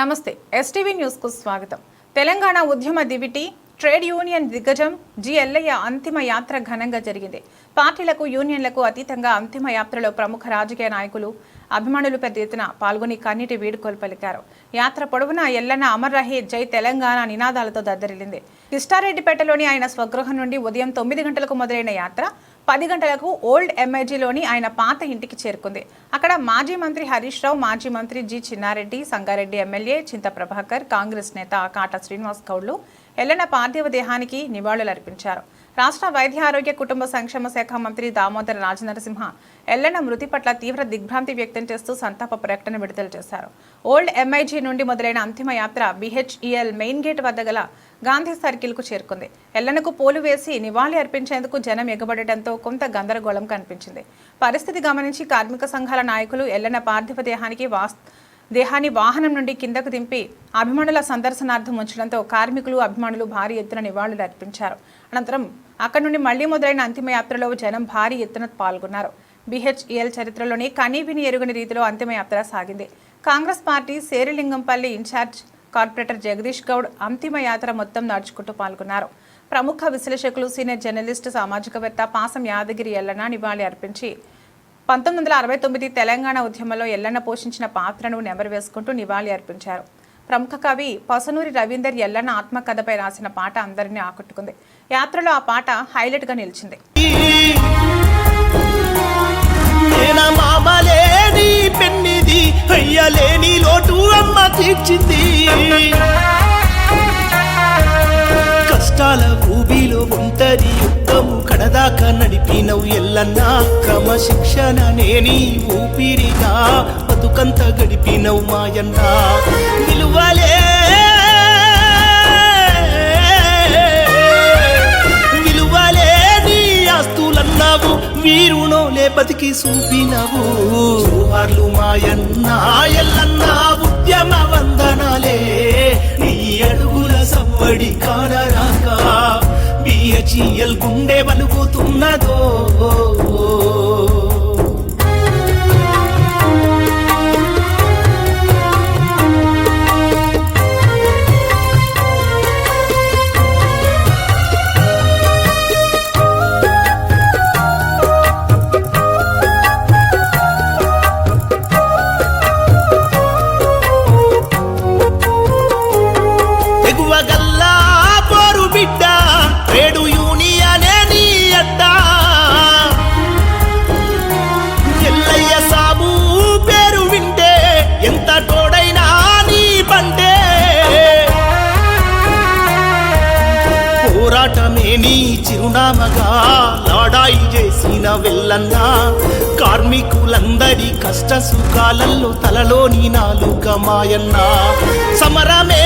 నమస్తే ఎస్టీవీ న్యూస్కు స్వాగతం. తెలంగాణ ఉద్యమ దివిటి ట్రేడ్ యూనియన్ దిగ్గజం జి ఎల్లయ్య అంతిమ యాత్ర ఘనంగా జరిగింది. పార్టీలకు యూనియన్లకు అతీతంగా అంతిమ యాత్రలో ప్రముఖ రాజకీయ నాయకులు అభిమానులు పెద్ద ఎత్తున పాల్గొని కన్నీటి వీడుకోలు పలికారు. యాత్ర పొడవునా ఎల్లన్న అమర్ రహే జై తెలంగాణ నినాదాలతో దద్దరిల్లింది. కిష్టారెడ్డిపేటలోని ఆయన స్వగృహం నుండి ఉదయం తొమ్మిది గంటలకు మొదలైన యాత్ర పది గంటలకు ఓల్డ్ ఎంఐజీలోని ఆయన పాత ఇంటికి చేరుకుంది. అక్కడ మాజీ మంత్రి హరీష్ రావు మాజీ మంత్రి జి చిన్నారెడ్డి సంగారెడ్డి ఎమ్మెల్యే చింత ప్రభాకర్ కాంగ్రెస్ నేత కాటా శ్రీనివాస్ గౌడ్లు ఎల్లన పార్థివ దేహానికి నివాళులర్పించారు. రాష్ట్ర వైద్య ఆరోగ్య కుటుంబ సంక్షేమ శాఖ మంత్రి దామోదర రాజనరసింహ ఎల్లన్న మృతి పట్ల తీవ్ర దిగ్భ్రాంతి వ్యక్తం చేస్తూ సంతాప ప్రకటన విడుదల చేశారు. ఓల్డ్ ఎంఐజీ నుండి మొదలైన అంతిమ యాత్ర బిహెచ్ఈఎల్ మెయిన్ గేట్ వద్ద గల గాంధీ సర్కిల్కు చేరుకుంది. ఎల్లనకు పోలు వేసి నివాళి అర్పించేందుకు జనం ఎగబడటంతో కొంత గందరగోళం కనిపించింది. పరిస్థితి గమనించి కార్మిక సంఘాల నాయకులు ఎల్లన పార్థివ దేహానికి వాస్ దేహాన్ని వాహనం నుండి కిందకు దింపి అభిమానుల సందర్శనార్థం ఉంచడంతో కార్మికులు అభిమానులు భారీ ఎత్తున నివాళులు అర్పించారు. అనంతరం అక్కడి నుండి మళ్ళీ మొదలైన అంతిమయాత్రలో జనం భారీ ఎత్తున పాల్గొన్నారు. బీహెచ్ఈఎల్ చరిత్రలోని కనీవిని ఎరుగని రీతిలో అంతిమయాత్ర సాగింది. Congress party Serilingampally in charge corporator Jagadish Goud అంతిమయాత్ర మొత్తం నడుచుకుంటూ పాల్గొన్నారు. ప్రముఖ విశ్లేషకులు సీనియర్ జర్నలిస్ట్ సామాజికవేత్త పాసం యాదగిరి ఎల్లన నివాళి అర్పించి పంతొమ్మిది వందల అరవై తొమ్మిది తెలంగాణ ఉద్యమంలో ఎల్లన్న పోషించిన పాత్రను నెమరు వేసుకుంటూ నివాళి అర్పించారు. ప్రముఖ కవి పసనూరి రవీందర్ ఎల్లన్న ఆత్మకథపై రాసిన పాట అందరినీ ఆకట్టుకుంది. యాత్రలో ఆ పాట హైలైట్గా నిలిచింది. కష్టాల భూమిలో ఉంటది యుద్ధము. కడదాకా నడిపినవు ఎల్లన్నా క్రమశిక్షణ నేని ఊపిరిగా. బతుకంత గడిపినవు మాయన్నా. విలువలే విలువలేని ఆస్తులన్నావు. వీరునోలే బతికి చూపినవు. జోహార్లు మాయన్న. ఉద్యమ వందనాలే. బిహెచ్ఎల్ గుండె వలుగుతున్నదో పోరాటమే నీ చిరునామగా లాడాయి చేసిన వెళ్ళన్న. కార్మికులందరి కష్ట సుఖాలల్లో తలలోని నాలుక మాయన్న. సమరమే